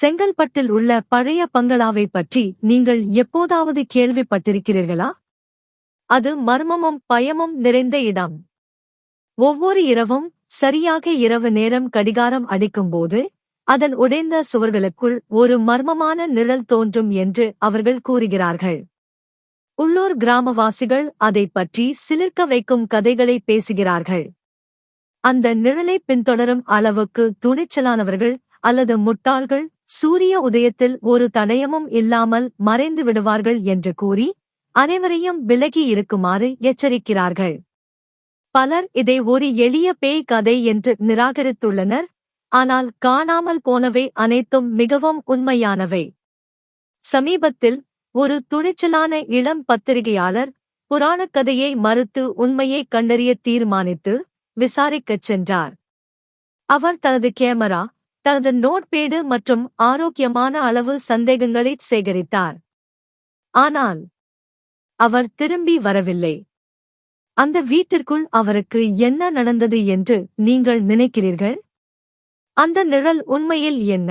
செங்கல்பட்டில் உள்ள பழைய பங்களாவை பற்றி நீங்கள் எப்போதாவது கேள்விப்பட்டிருக்கிறீர்களா? அது மர்மமும் பயமும் நிறைந்த இடம். ஒவ்வொரு இரவும் சரியாக இரவு நேரம் கடிகாரம் அடிக்கும்போது அதன் உடைந்த சுவர்களுக்குள் ஒரு மர்மமான நிழல் தோன்றும் என்று அவர்கள் கூறுகிறார்கள். உள்ளூர் கிராமவாசிகள் அதைப் பற்றி சிலிர்க்க வைக்கும் கதைகளை பேசுகிறார்கள். அந்த நிழலை பின்தொடரும் அளவுக்கு துணிச்சலானவர்கள் அல்லது முட்டாள்கள் சூரிய உதயத்தில் ஒரு தடயமும் இல்லாமல் மறைந்து விடுவார்கள் என்று கூறி அனைவரையும் விலகி இருக்குமாறு எச்சரிக்கிறார்கள். பலர் இதை ஒரு எளிய பேய் கதை என்று நிராகரித்துள்ளனர். ஆனால் காணாமல் போனவை அனைத்தும் மிகவும் உண்மையானவை. சமீபத்தில் ஒரு துணிச்சலான இளம் பத்திரிகையாளர் புராணக் கதையை மறுத்து உண்மையை கண்டறிய தீர்மானித்து விசாரிக்கச் சென்றார். அவர் தனது கேமரா தனது நோட்பேடு மற்றும் ஆரோக்கியமான அளவு சந்தேகங்களை சேகரித்தார். ஆனால் அவர் திரும்பி வரவில்லை. அந்த வீட்டிற்குள் அவருக்கு என்ன நடந்தது என்று நீங்கள் நினைக்கிறீர்கள்? அந்த நிழல் உண்மையில் என்ன?